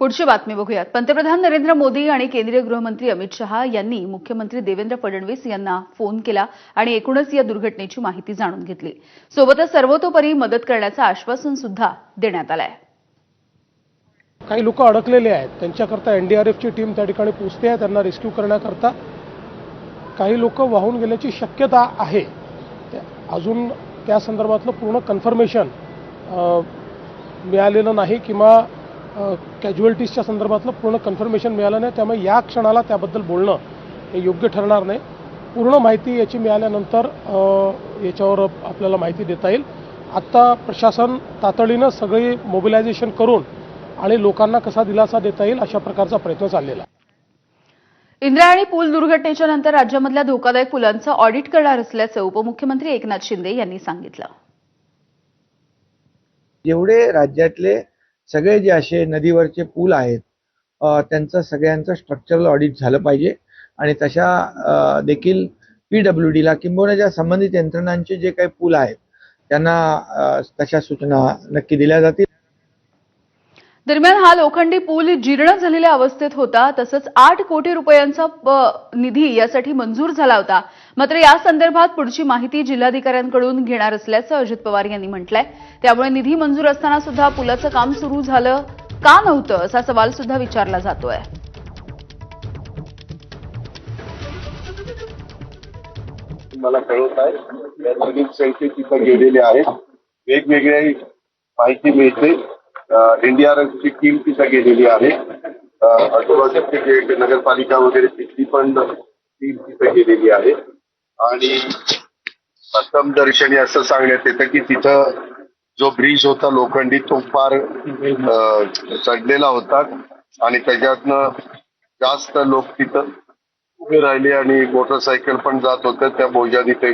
पुढची बातमी बघूयात. पंतप्रधान नरेंद्र मोदी आणि केंद्रीय गृहमंत्री अमित शहा यांनी मुख्यमंत्री देवेंद्र फडणवीस यांना फोन केला आणि एकूणच या दुर्घटनेची माहिती जाणून घेतली. सोबतच सर्वतोपरी मदत करण्याचं आश्वासन सुद्धा देण्यात आलं आहे काही लोक अडकलेले आहेत. त्यांच्याकरता एनडीआरएफची टीम त्या ठिकाणी पोचते आहे. त्यांना रेस्क्यू करण्याकरता काही लोक वाहून गेल्याची शक्यता आहे. अजून त्या संदर्भातलं पूर्ण कन्फर्मेशन मिळालेलं नाही किंवा कॅज्युअल्टीजच्या संदर्भातलं पूर्ण कन्फर्मेशन मिळालं नाही. त्यामुळे या क्षणाला त्याबद्दल बोलणं हे योग्य ठरणार नाही. पूर्ण माहिती याची मिळाल्यानंतर अ, याच्यावर आपल्याला माहिती देता येईल. आत्ता प्रशासन तातडीनं सगळी मोबिलायझेशन करून आणि लोकांना कसा दिलासा देता येईल अशा प्रकारचा प्रयत्न चाललेला आहे. इंद्रायणी पूल दुर्घटनेच्या नंतर राज्यामधल्या धोकादायक पुलांचं ऑडिट करणार असल्याचं उपमुख्यमंत्री एकनाथ शिंदे यांनी सांगितलं. जेवढे राज्यातले सगळे जे असे नदीवरचे पूल आहेत त्यांचं सगळ्यांचं स्ट्रक्चरल ऑडिट झालं पाहिजे. आणि तशा देखील पी डब्ल्यू डीला किंबहुना ज्या संबंधित यंत्रणांचे जे काही पूल आहेत त्यांना तशा सूचना नक्की दिल्या जातील. दरम्यान हा लोखंडी पूल जीर्ण झालेल्या अवस्थेत होता. तसंच आठ कोटी रुपयांचा निधी यासाठी मंजूर झाला होता. मात्र या संदर्भात पुढची माहिती जिल्हाधिकाऱ्यांकडून घेणार असल्याचं अजित पवार यांनी म्हटलंय. त्यामुळे निधी मंजूर असताना सुद्धा पुलाचं काम सुरू झालं का नव्हतं असा सवाल सुद्धा विचारला जातोय. मला कळवत आहे. तिथं गेलेले आहेत. वेगवेगळी माहिती मिळते. एनडीआरएफची टीम तिथं गेलेली आहे. आजूबाजूचे जे नगरपालिका वगैरे तिथली पण टीम तिथं गेलेली आहे. आणि प्रथम दर्शनी असं सांगण्यात येतं की तिथं जो ब्रिज होता लोखंडी तो फार चढलेला होता. आणि त्याच्यातनं जास्त लोक तिथं उभे राहिले आणि मोटरसायकल पण जात होत्या त्या बोजाने ते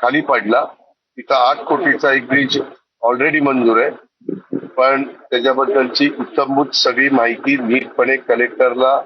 खाली पडला. तिथं आठ कोटीचा एक ब्रिज ऑलरेडी मंजूर आहे. पण त्याच्याबद्दलची उत्तमभूत सगळी माहिती नीटपणे कलेक्टरला